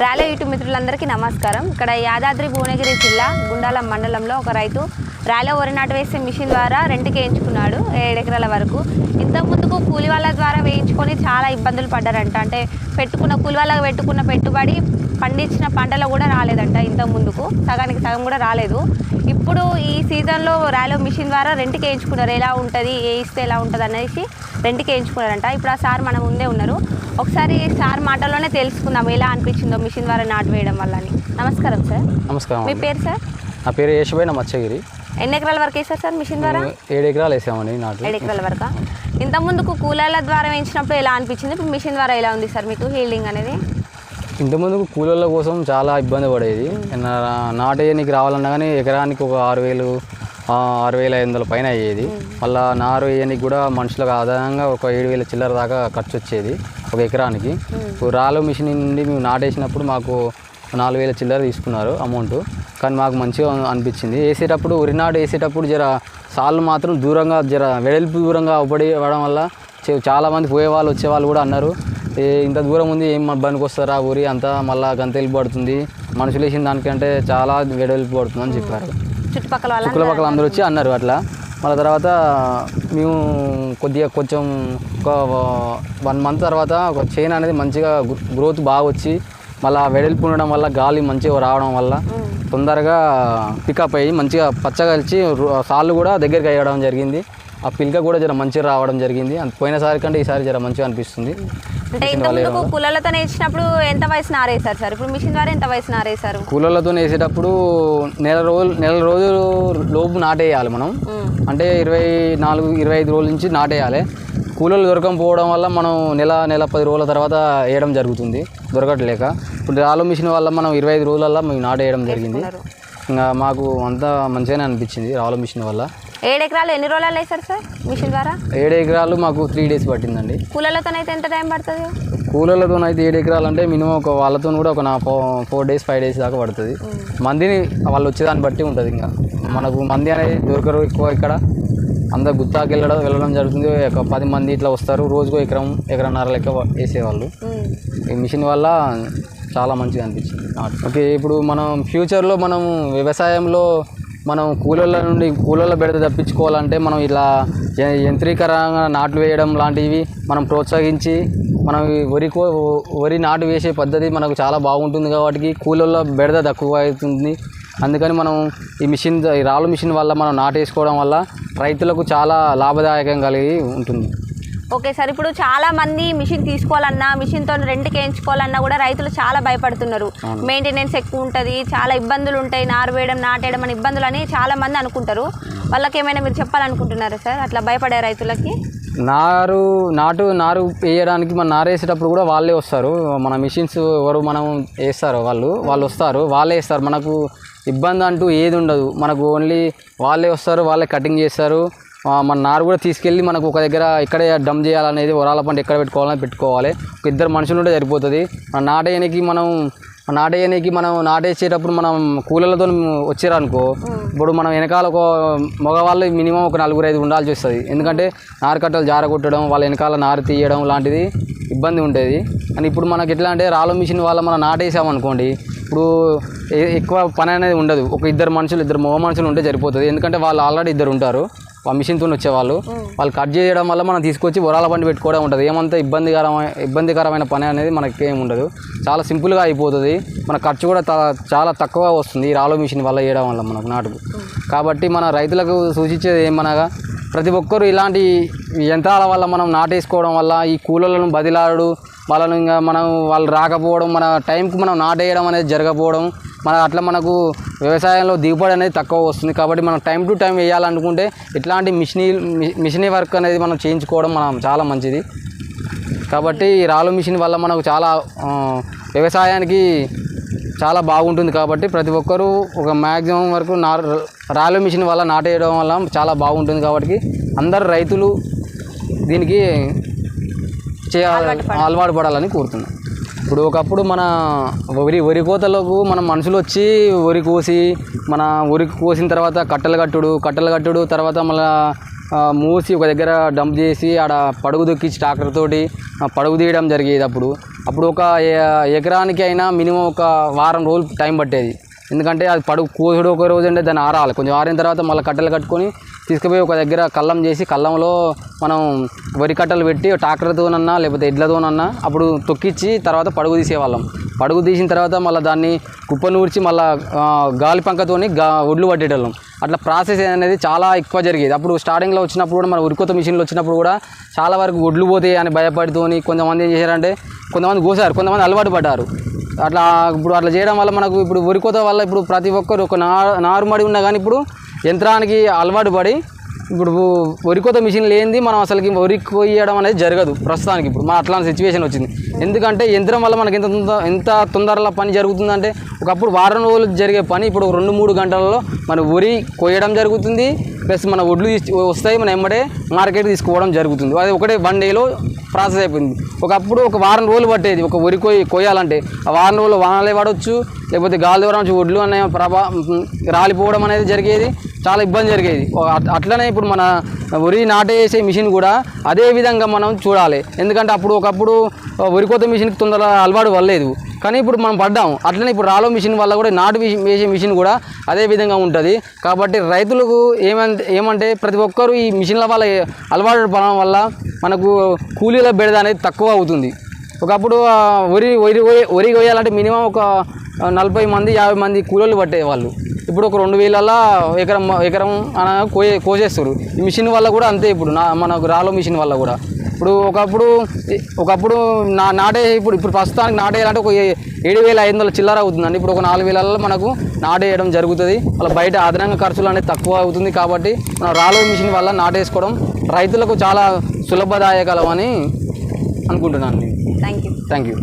Rally ఇటు మిత్రులందరికీ నమస్కారం. ఇక్కడ యాదాద్రి భువనగిరి జిల్లా గుండాల మండలంలో ఒక రైతు ర్యాలో వరి నాటు వేసే మిషన్ ద్వారా రెంట్కి వేయించుకున్నాడు ఏడు ఎకరాల వరకు. ఇంతకు ముందుకు కూలి వాళ్ళ ద్వారా వేయించుకొని చాలా ఇబ్బందులు పడ్డారంట. అంటే పెట్టుకున్న కూలి వాళ్ళకి పెట్టుకున్న పెట్టుబడి పండించిన పంటలో కూడా రాలేదంట ఇంతకు ముందుకు. సగానికి సగం కూడా రాలేదు. ఇప్పుడు ఈ సీజన్లో ర్యాలో మిషన్ ద్వారా రెంట్కి వేయించుకున్నారు. ఎలా ఉంటుంది? ఏ ఇస్తే ఎలా ఉంటుంది? అనేసి రెంట్కి వేయించుకున్నారంట. ఇప్పుడు ఆ సార్ మన ముందే ఉన్నారు. ఒకసారి సార్ మాటల్లోనే తెలుసుకుందాం. ఎలా అనిపించిందో మిషన్ ద్వారా నాటు వేయడం వల్ల అని. నమస్కారం సార్. నమస్కారం మీ. పేరు సార్? నా పేరు యేషుబాయ్ నా మచ్చగిరి ఎన్ని ఎకరాల వరకు వేసారు సార్ మిషన్ ద్వారా? ఏడు ఎకరాలు వేసామండి నాటు. ఏడు ఎకరాల వరకు? ఇంత ముందుకు కూలీల ద్వారా వేయించినప్పుడు ఎలా అనిపించింది? ఇప్పుడు మిషన్ ద్వారా ఎలా ఉంది సార్ మీకు హీల్డింగ్ అనేది? ఇంతకుముందు కూలీల కోసం చాలా ఇబ్బంది పడేది. నా- నాటు వేయడానికి రావాలన్నా కానీ ఎకరానికి ఒక ఆరు వేలు ఆరు వేల ఐదు వందల పైన అయ్యేది. మళ్ళీ నారు వేయడానికి కూడా మనుషులకు ఆదాయంగా ఒక ఏడు వేల చిల్లర దాకా ఖర్చు వచ్చేది ఒక ఎకరానికి. ఇప్పుడు రాలో మిషన్ నుండి మేము నాటేసినప్పుడు మాకు నాలుగు వేల చిల్లర తీసుకున్నారు అమౌంట్. కానీ మాకు మంచిగా అనిపించింది. వేసేటప్పుడు వరి నాటు వేసేటప్పుడు జర సాళ్ళు మాత్రం దూరంగా జర వెడల్పు దూరంగా అవపడి అవ్వడం వల్ల చే- చాలా మంది పోయే వాళ్ళు వచ్చే వాళ్ళు కూడా అన్నారు. "ఏ, ఇంత దూరం ఉంది ఏం బండికి వస్తారా ఊరి? అంతా మళ్ళా గంత వెళ్ళి పడుతుంది. మనుషులు వేసిన దానికంటే చాలా వెడల్పు పడుతుంది అని చెప్పారు. చుట్టుపక్కల వాళ్ళ చుక్కల పక్కల అందరూ వచ్చి అన్నారు అట్లా. మళ్ళీ తర్వాత మేము కొద్దిగా కొంచెం ఒక వన్ మంత్ తర్వాత ఒక చైన్ అనేది మంచిగా గ్రోత్ బాగా వచ్చి మళ్ళీ వెడల్పు ఉండడం వల్ల గాలి మంచిగా రావడం వల్ల తొందరగా పికప్ అయ్యి మంచిగా పచ్చగా కలిసి సాళ్ళు కూడా దగ్గరికి అయ్యడం జరిగింది. ఆ పిల్క కూడా జర మంచిగా రావడం జరిగింది. పోయినసారి కంటే ఈసారి జర మంచిగా అనిపిస్తుంది. అంటే ఇంత ముందుకు కూలీలతో వేసినప్పుడు ఎంత వయసు నారేసారు సార్? ఇప్పుడు మిషన్ ద్వారా ఎంత వయసు నారేసారు కూలర్లతో వేసేటప్పుడు నెల రోజులు నెల రోజులు లోపు నాటేయాలి మనం. అంటే ఇరవై నాలుగు ఇరవై ఐదు రోజుల నుంచి నాటేయాలి. కూలీలు దొరకకపోవడం వల్ల మనం నెల నెల పది రోజుల తర్వాత వేయడం జరుగుతుంది. దొరకట్లేక. ఇప్పుడు రాలో మిషన్ వల్ల మనం ఇరవై ఐదు రోజులల్లో మేము నాటేయడం జరిగింది. ఇంకా మాకు అంతా మంచిగానే అనిపించింది రాలో మిషన్ వల్ల. ఏడు ఎకరాలు ఎన్ని రోజులు వేసారు సార్ మిషన్ ద్వారా? ఏడు ఎకరాలు మాకు త్రీ డేస్ పట్టిందండి. కూలీలతో అయితే ఎంత టైం పడుతుంది? కూలీలతో అయితే ఏడు ఎకరాలు అంటే మినిమం ఒక వాళ్ళతో కూడా ఒక నా ఫోర్ డేస్ ఫైవ్ డేస్ దాకా పడుతుంది. మందిని వాళ్ళు వచ్చేదాన్ని బట్టి ఉంటుంది ఇంకా. మనకు మంది అనేది దొరకరు ఎక్కువ ఇక్కడ. అందరు గుత్తాకి వెళ్ళడం వెళ్ళడం జరుగుతుంది. ఒక పది మంది ఇట్లా వస్తారు. రోజుకో ఎకరం ఎకరన్నర లెక్క వేసేవాళ్ళు. ఈ మిషన్ వల్ల చాలా మంచిగా అనిపించింది. ఓకే ఇప్పుడు మనం ఫ్యూచర్లో మనం వ్యవసాయంలో మనం కూలోళ్ళ నుండి కూలీల బెడద తప్పించుకోవాలంటే మనం ఇలా యంత్రీకరంగా నాట్లు వేయడం లాంటివి మనం ప్రోత్సహించి మనం వరి కో వరి నాటు వేసే పద్ధతి మనకు చాలా బాగుంటుంది కాబట్టి కూలీల బెడద తక్కువ అవుతుంది. అందుకని మనం ఈ మిషన్ ఈ రాళ్ళు మిషన్ వల్ల మనం నాటేసుకోవడం వల్ల రైతులకు చాలా లాభదాయకం కలిగి ఉంటుంది. ఓకే సార్ ఇప్పుడు చాలా మంది మిషన్ తీసుకోవాలన్నా మిషన్తో రెంట్కి వేయించుకోవాలన్నా కూడా రైతులు చాలా భయపడుతున్నారు. మెయింటెనెన్స్ ఎక్కువ ఉంటుంది చాలా ఇబ్బందులు ఉంటాయి నారు వేయడం నాటేయడం అని ఇబ్బందులు అని చాలా మంది అనుకుంటారు. వాళ్ళకి ఏమైనా మీరు చెప్పాలనుకుంటున్నారా సార్? అట్లా భయపడే రైతులకి? నారు నాటు నారు వేయడానికి మన నారు వేసేటప్పుడు కూడా వాళ్ళే వస్తారు. మన మిషన్స్ ఎవరు మనం వేస్తారు వాళ్ళు వాళ్ళు వస్తారు వాళ్ళే వేస్తారు. మనకు ఇబ్బంది అంటూ ఏది ఉండదు. మనకు ఓన్లీ వాళ్ళే వస్తారు వాళ్ళే కటింగ్ చేస్తారు. మన నారు కూడా తీసుకెళ్ళి మనకు ఒక దగ్గర ఇక్కడే డమ్ చేయాలనేది వరాల పంట ఎక్కడ పెట్టుకోవాలని పెట్టుకోవాలి. ఒక ఇద్దరు మనుషులు ఉంటే సరిపోతుంది. మన నాటేయనికి మనం నాటేయనికి మనం నాటేసేటప్పుడు మనం కూలీలతో వచ్చారనుకో ఇప్పుడు మనం వెనకాల ఒక మగవాళ్ళు మినిమం ఒక నలుగురు ఐదు ఉండాల్సి వస్తుంది. ఎందుకంటే నారు కట్టలు జార కొట్టడం వాళ్ళ వెనకాల నారు తీయడం లాంటిది ఇబ్బంది ఉంటుంది అని ఇప్పుడు మనకి ఎట్లా అంటే రాళ్ళ మిషన్ వల్ల మనం నాటేసామనుకోండి ఇప్పుడు ఎక్కువ పని అనేది ఉండదు. ఒక ఇద్దరు మనుషులు ఇద్దరు మగ మనుషులు ఉంటే సరిపోతుంది. ఎందుకంటే వాళ్ళు ఆల్రెడీ ఇద్దరు ఉంటారు. మిషన్తో వచ్చేవాళ్ళు. వాళ్ళు కట్ చేయడం వల్ల మనం తీసుకొచ్చి వరాల బండి పెట్టుకోవడం ఉంటుంది. ఏమంత ఇబ్బందికరమైన ఇబ్బందికరమైన పని అనేది మనకి ఏమి ఉండదు. చాలా సింపుల్గా అయిపోతుంది. మన ఖర్చు కూడా చాలా తక్కువ వస్తుంది ఈ రాలో మిషన్ వల్ల చేయడం వల్ల మనకు నాటుకు. కాబట్టి మన రైతులకు సూచించేది ఏమనగా ప్రతి ఒక్కరు ఇలాంటి యంత్రాల వల్ల మనం నాటేసుకోవడం వల్ల ఈ కూలర్లను బదిలాడు వాళ్ళను ఇంకా మనం వాళ్ళు రాకపోవడం మన టైంకి మనం నాటేయడం అనేది జరగకపోవడం మన అట్లా మనకు వ్యవసాయంలో దిగుబడి అనేది తక్కువ వస్తుంది. కాబట్టి మనం టైం టు టైం వేయాలనుకుంటే ఇట్లాంటి మిషనీ మిషనీ వర్క్ అనేది మనం చేయించుకోవడం మనం చాలా మంచిది. కాబట్టి ఈ రాళ్ళు మిషన్ వల్ల మనకు చాలా వ్యవసాయానికి చాలా బాగుంటుంది కాబట్టి ప్రతి ఒక్కరూ ఒక మ్యాక్సిమం వరకు నా రాళ్ళు మిషన్ వల్ల నాటేయడం వల్ల చాలా బాగుంటుంది కాబట్టి అందరు రైతులు దీనికి చేయాలి అలవాటు పడాలని కోరుతున్నాం. ఇప్పుడు ఒకప్పుడు మన వరి వరి కోతలకు మన మనుషులు వచ్చి వరి కోసి మన వరి కోసిన తర్వాత కట్టెలు కట్టుడు కట్టెలు కట్టుడు తర్వాత మళ్ళీ మూసి ఒక దగ్గర డంప్ చేసి ఆడ పడుగు దొక్కించి ట్రాక్టర్ తోటి పడుగు తీయడం జరిగేది అప్పుడు. అప్పుడు ఒక ఎకరానికి అయినా మినిమం ఒక వారం రోజులు టైం పట్టేది. ఎందుకంటే అది పడుగు కోసుడు ఒక రోజు అంటే దాన్ని ఆరాలి. కొంచెం ఆరిన తర్వాత మళ్ళీ కట్టెలు కట్టుకొని తీసుకుపోయి ఒక దగ్గర కళ్ళం చేసి కళ్ళంలో మనం వరి కట్టలు పెట్టి ట్రాక్టర్తోనన్నా లేకపోతే ఎడ్లతోనన్నా అప్పుడు తొక్కిచ్చి తర్వాత పడుగు తీసేవాళ్ళం. పడుగు తీసిన తర్వాత మళ్ళీ దాన్ని కుప్ప నూర్చి మళ్ళీ గాలి పంకతోని గా ఒడ్లు పట్టేటోళ్ళం. అట్లా ప్రాసెస్ అనేది చాలా ఎక్కువ జరిగేది. అప్పుడు స్టార్టింగ్లో వచ్చినప్పుడు కూడా మన ఉరికొత్త మిషన్లు వచ్చినప్పుడు కూడా చాలా వరకు ఒడ్లు పోతాయి అని భయపడితోని కొంతమంది ఏం చేశారంటే కొంతమంది కోసారు కొంతమంది అలవాటు పడ్డారు. అట్లా ఇప్పుడు అట్లా చేయడం వల్ల మనకు ఇప్పుడు వరికోత వల్ల ఇప్పుడు ప్రతి ఒక్కరు ఒక నా నారుమడి ఉన్నా కానీ ఇప్పుడు యంత్రానికి అలవాటు పడి ఇప్పుడు వరి కోత మిషన్ లేనిది మనం అసలుకి వరి కొయ్యడం అనేది జరగదు ప్రస్తుతానికి ఇప్పుడు. మన అట్లాంటి సిచ్యువేషన్ వచ్చింది. ఎందుకంటే యంత్రం వల్ల మనకి ఎంత తొందర ఎంత తొందరలో పని జరుగుతుందంటే ఒకప్పుడు వారం రోజులు జరిగే పని ఇప్పుడు రెండు మూడు గంటలలో మన వరి కొయ్యడం జరుగుతుంది. ప్లస్ మన ఒడ్లు వస్తాయి మన ఎమ్మడే మార్కెట్ తీసుకోవడం జరుగుతుంది. అది ఒకటే వన్ డేలో ప్రాసెస్ అయిపోయింది. ఒకప్పుడు ఒక వారం రోజులు పట్టేది ఒక వరి కొయ్యి కొయ్యాలంటే. ఆ వారం రోజులు వానలే పడవచ్చు లేకపోతే గాలి ద్వారా నుంచి ఒడ్లు అనే ప్రభా రాలిపోవడం అనేది జరిగేది. చాలా ఇబ్బంది జరిగేది. అట్- అట్లనే ఇప్పుడు మన వరి నాటేసే మిషన్ కూడా అదే విధంగా మనం చూడాలి. ఎందుకంటే అప్పుడు ఒకప్పుడు వరి కోత మిషన్కి తొందరగా అలవాటు వల్లేదు కానీ ఇప్పుడు మనం పడ్డాం. అట్లనే ఇప్పుడు రాలో మిషన్ వల్ల కూడా నాటు వేసే మిషన్ కూడా అదే విధంగా ఉంటుంది. కాబట్టి రైతులకు ఏమంటే ఏమంటే ప్రతి ఒక్కరూ ఈ మిషన్ల వల్ల అలవాటు పడడం వల్ల మనకు కూలీల బెడద అనేది తక్కువ అవుతుంది. ఒకప్పుడు వరి వరి వరి- కొయ్యాలంటే మినిమం ఒక నలభై మంది యాభై మంది కూలీలు పట్టేవాళ్ళు. ఇప్పుడు ఒక రెండు వేలల్లో ఎకరం ఎకరం కోయే కోసేస్తారు ఈ మిషన్ వల్ల కూడా అంతే ఇప్పుడు. నా మనకు రాలో మిషన్ వల్ల కూడా. ఇప్పుడు ఒకప్పుడు ఒకప్పుడు నా నాటే ఇప్పుడు ఇప్పుడు ప్రస్తుతానికి నాటేయాలంటే ఒక ఏడు వేల ఐదు వందల చిల్లర అవుతుందండి. ఇప్పుడు ఒక నాలుగు వేలలో మనకు నాటేయడం జరుగుతుంది. అలా బయట అదనంగా ఖర్చులు అనేది తక్కువ అవుతుంది కాబట్టి మన రాలో మిషన్ వల్ల నాటేసుకోవడం రైతులకు చాలా సులభదాయకలం అని అనుకుంటున్నాను థ్యాంక్ యూ థ్యాంక్ యూ